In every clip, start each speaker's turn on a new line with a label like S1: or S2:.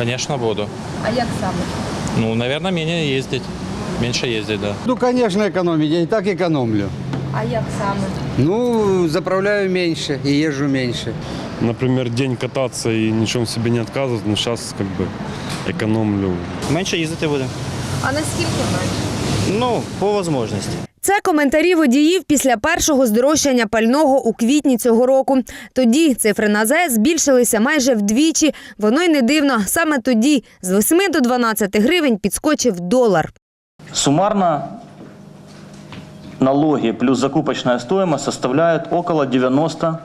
S1: Конечно, буду.
S2: А як саме?
S1: Ну, наверное, менее ездить. Меньше ездить, да.
S3: Ну, конечно, экономить. Я и так экономлю.
S2: А як саме?
S3: Ну, заправляю меньше и езжу меньше.
S4: например, день кататься и ничем себе не отказывать, но сейчас как бы экономлю.
S5: Менше їздити буде.
S2: А наскільки менше?
S5: Ну, по можливості.
S6: Це коментарі водіїв після першого здорожчання пального у квітні цього року. Тоді цифри на ЗАЕС збільшилися майже вдвічі. Воно й не дивно. Саме тоді з 8 до 12 гривень підскочив долар.
S7: Суммарно налоги плюс закупочная стоимость составляют около 90%.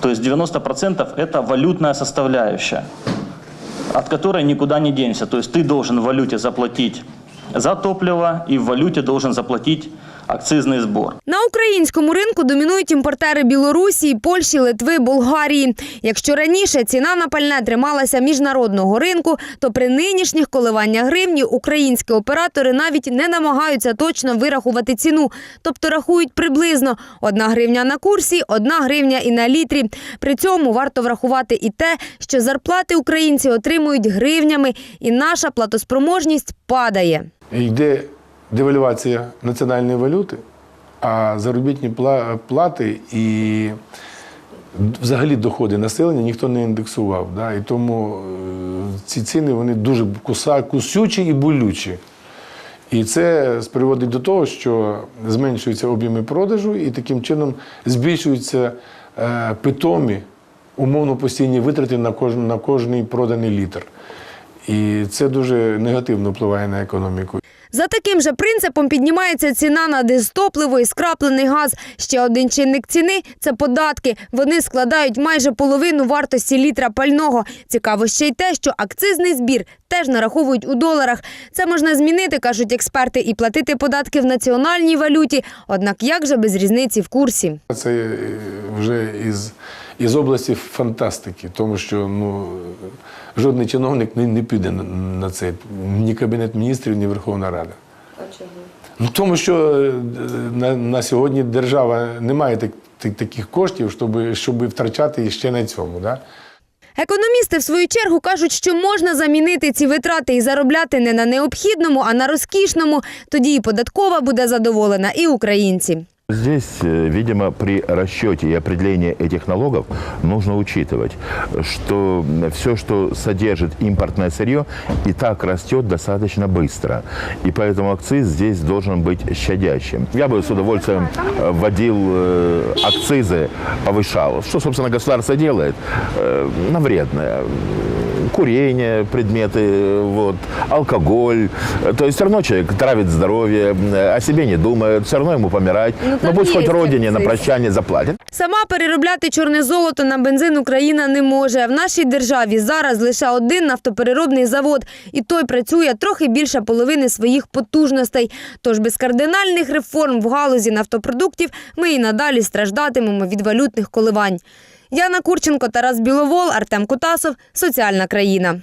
S7: То есть 90% это валютная составляющая, от которой никуда не денешься. То есть ты должен в валюте заплатить за топливо и в валюте должен заплатить акцизный сбор.
S6: На українському ринку домінують імпортери Білорусі, Польщі, Литви, Болгарії. Якщо раніше ціна на пальне трималася міжнародного ринку, то при нинішніх коливаннях гривні українські оператори навіть не намагаються точно вирахувати ціну, тобто рахують приблизно одна гривня на курсі, одна гривня і на літрі. При цьому варто врахувати і те, що зарплати українці отримують гривнями, і наша платоспроможність падає.
S8: Йде девальвація національної валюти, а заробітні плати і взагалі доходи населення ніхто не індексував. Да? І тому е, ці ціни вони дуже куса, кусючі і болючі. І це приводить до того, що зменшуються об'єми продажу, і таким чином збільшуються е, питомі умовно постійні витрати на кожен, на кожний проданий літр. І це дуже негативно впливає на економіку.
S6: За таким же принципом піднімається ціна на дизтопливо і скраплений газ. Ще один чинник ціни це податки. Вони складають майже половину вартості літра пального. Цікаво ще й те, що акцизний збір теж нараховують у доларах. Це можна змінити, кажуть експерти, і платити податки в національній валюті. Однак як же без різниці в курсі?
S8: Це вже із, із області фантастики, тому що ну, жодний чиновник не, не піде на, на це, ні Кабінет міністрів, ні Верховна Рада.
S2: А чого?
S8: Ну, тому що е, на, на сьогодні держава не має так, так- таких коштів, щоб, щоб втрачати ще на цьому. Да?
S6: Економісти в свою чергу кажуть, що можна замінити ці витрати і заробляти не на необхідному, а на розкішному. Тоді і податкова буде задоволена, і українці.
S9: Здесь, э, видимо, при расчете и определении этих налогов нужно учитывать, что все, что содержит импортное сырье, и так растет достаточно быстро. И поэтому акциз здесь должен быть щадящим. Я бы с удовольствием э, вводил э, акцизы, повышал. Что, собственно, государство делает? На вредное. Курение, предметы, вот, алкоголь. То есть все равно человек травит здоровье, э, о себе не думает, все равно ему помирать.
S6: Ну,
S9: Но хоть
S6: есть
S9: родине на
S6: акциз.
S9: прощание заплатит.
S6: Сама переробляти чорне золото на бензин Україна не може. В нашій державі зараз лише один нафтопереробний завод, і той працює трохи більше половини своїх потужностей. Тож без кардинальних реформ в галузі нафтопродуктів ми і надалі страждатимемо від валютних коливань. Яна Курченко, Тарас Біловол, Артем Кутасов. Соціальна країна.